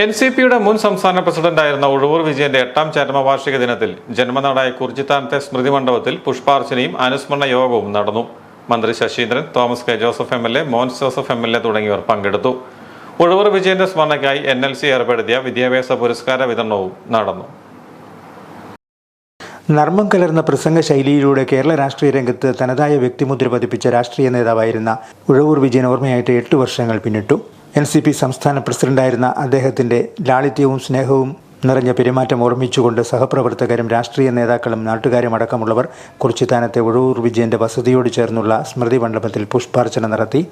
N C പിയുടെ മുൻ സംസ്ഥാന പ്രസിഡന്റായിരുന്ന ഉഴവൂർ വിജയന്റെ എട്ടാം ചരമവാർഷിക ദിനത്തിൽ ജന്മനാടായ കുറിച്ചിത്താനത്തെ സ്മൃതി മണ്ഡപത്തിൽ പുഷ്പാർച്ചനയും അനുസ്മരണ യോഗവും നടന്നു. മന്ത്രി Saseendran Thomas K Joseph M L A Mons Joseph M L A തുടങ്ങിയവർ പങ്കെടുത്തു. ഉഴവൂർ വിജയന്റെ സ്മരണയ്ക്കായി എൻ എൽ സി ഏർപ്പെടുത്തിയ വിദ്യാഭ്യാസ പുരസ്കാര വിതരണവും നടന്നു. നർമ്മം കലർന്ന പ്രസംഗ ശൈലിയിലൂടെ കേരള രാഷ്ട്രീയ രംഗത്ത് തനതായ വ്യക്തിമുദ്ര പതിപ്പിച്ച രാഷ്ട്രീയ നേതാവായിരുന്ന ഉഴവൂർ വിജയൻ ഓർമ്മയായിട്ട് എട്ട് വർഷങ്ങൾ പിന്നിട്ടു. എൻ സി പി സംസ്ഥാന പ്രസിഡന്റായിരുന്ന അദ്ദേഹത്തിന്റെ ലാളിത്യവും സ്നേഹവും നിറഞ്ഞ പെരുമാറ്റം ഓർമ്മിച്ചുകൊണ്ട് സഹപ്രവർത്തകരും രാഷ്ട്രീയ നേതാക്കളും നാട്ടുകാരും അടക്കമുള്ളവർ കുറിച്ചിത്താനത്തെ ഉഴവൂർ വിജയന്റെ വസതിയോട് ചേർന്നുള്ള സ്മൃതി മണ്ഡപത്തിൽ പുഷ്പാർച്ചന നടത്തി.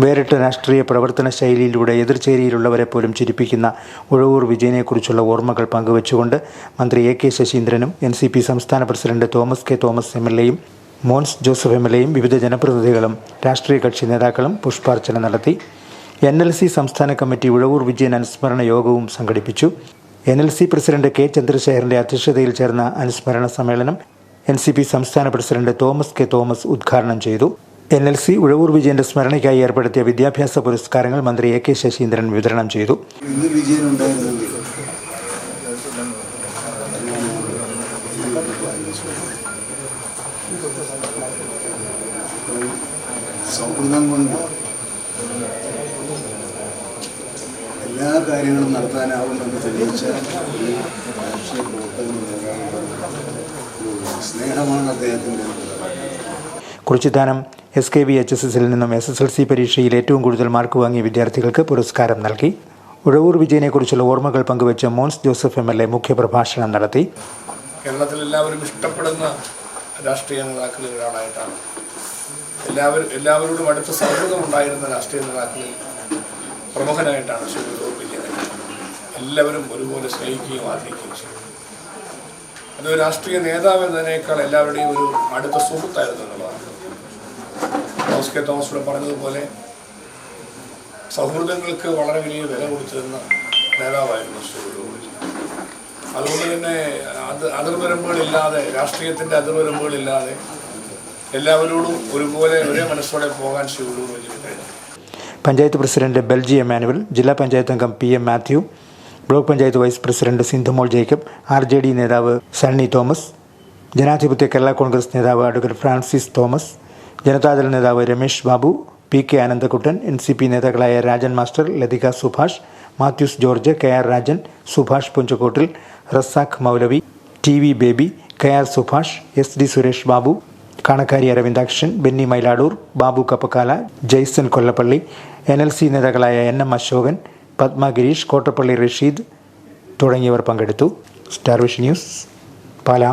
വേറിട്ട രാഷ്ട്രീയ പ്രവർത്തന ശൈലിയിലൂടെ എതിർചേരിയിലുള്ളവരെ പോലും ചിരിപ്പിക്കുന്ന ഉഴവൂർ വിജയനെക്കുറിച്ചുള്ള ഓർമ്മകൾ പങ്കുവച്ചുകൊണ്ട് മന്ത്രി എ കെ ശശീന്ദ്രനും എൻ സി പി സംസ്ഥാന president Thomas K Thomas M L എയും മോൻസ് ജോസഫ് എം എൽ എയും വിവിധ ജനപ്രതിനിധികളും രാഷ്ട്രീയ കക്ഷി നേതാക്കളും പുഷ്പാർച്ചന നടത്തി. എൻ എൽ സി സംസ്ഥാന കമ്മിറ്റി ഉഴവൂർ വിജയൻ അനുസ്മരണ യോഗവും സംഘടിപ്പിച്ചു. N L C president K ചന്ദ്രശേഖരന്റെ അധ്യക്ഷതയിൽ ചേർന്ന അനുസ്മരണ സമ്മേളനം എൻ സി പി സംസ്ഥാന പ്രസിഡന്റ് തോമസ് കെ തോമസ് ഉദ്ഘാടനം ചെയ്തു. എൻ എൽ സി ഉഴവൂർ വിജയന്റെ സ്മരണയ്ക്കായി ഏർപ്പെടുത്തിയ വിദ്യാഭ്യാസ പുരസ്കാരങ്ങൾ മന്ത്രി എ കെ ശശീന്ദ്രൻ വിതരണം ചെയ്തു. സൗഹൃദം കൊണ്ട് കാര്യങ്ങളും നടത്താനാവുമെന്ന് തെളിയിച്ച ഒരു രാഷ്ട്രീയ സ്നേഹമാണ് അദ്ദേഹത്തിന്റെ Kurichithanam S K V H S എസിൽ നിന്നും എസ് എസ് എൽ സി പരീക്ഷയിൽ ഏറ്റവും കൂടുതൽ മാർക്ക് വാങ്ങിയ വിദ്യാർത്ഥികൾക്ക് പുരസ്കാരം നൽകി. ഉഴവൂർ വിജയനെക്കുറിച്ചുള്ള ഓർമ്മകൾ പങ്കുവച്ച് Mons Joseph M L A മുഖ്യപ്രഭാഷണം നടത്തി. കേരളത്തിൽ എല്ലാവരും ഇഷ്ടപ്പെടുന്ന രാഷ്ട്രീയ നേതാക്കളിൽ ഒരാളായിട്ടാണ് എല്ലാവരും എല്ലാവരോടും അടുത്ത സൗഹൃദം ഉണ്ടായിരുന്ന രാഷ്ട്രീയ നേതാക്കളിൽ പ്രമുഖനായിട്ടാണ് ശ്രീ ഉഴവൂർ വിജയൻ. എല്ലാവരും ഒരുപോലെ സ്നേഹിക്കുകയും ആദരിക്കുകയും ചെയ്യും അത് രാഷ്ട്രീയ നേതാവ് എന്നതിനേക്കാൾ എല്ലാവരുടെയും ഒരു അടുത്ത സുഹൃത്തായിരുന്നു എന്നുള്ളതാണ്. തോമസ് കെ തോമസ് ഇവിടെ പറഞ്ഞതുപോലെ സൗഹൃദങ്ങൾക്ക് വളരെ വലിയ വില കൊടുത്തിരുന്ന നേതാവായിരുന്നു ശ്രീ അതുകൊണ്ട് തന്നെ അത് അതിർവരമ്പുകളില്ലാതെ രാഷ്ട്രീയത്തിന്റെ അതിർവരമ്പുകളില്ലാതെ എല്ലാവരോടും ഒരുപോലെ ഒരേ മനസ്സോടെ പോകാൻ ശ്രീ ഉള്ളൂർ പഞ്ചായത്ത് പ്രസിഡന്റ് ബെൽജി എമാനുവൽ ജില്ലാ പഞ്ചായത്ത് അംഗം P M Mathew block panchayat vice president Sindhumol Jacob R J D നേതാവ് സണ്ണി തോമസ് ജനാധിപത്യ കേരള കോൺഗ്രസ് നേതാവ് അഡ്വക്കേറ്റ് ഫ്രാൻസിസ് തോമസ് ജനതാദൾ നേതാവ് Ramesh Babu P K Ananthakuttan N C P നേതാക്കളായ Rajan master Lathika Subhash Mathews George K R Rajan Subhash Punchakkottil Razak മൗലവി T V Baby K R Subhash S D Suresh Babu Kanakkari Aravindakshan Benny Myladoor Babu Kappakkala Jaison Kollappally N L C നേതാക്കളായ N M Ashokan Padma Girish Kottappally Rasheed തുടങ്ങിയവർ പങ്കെടുത്തു. Star Vision News Pala.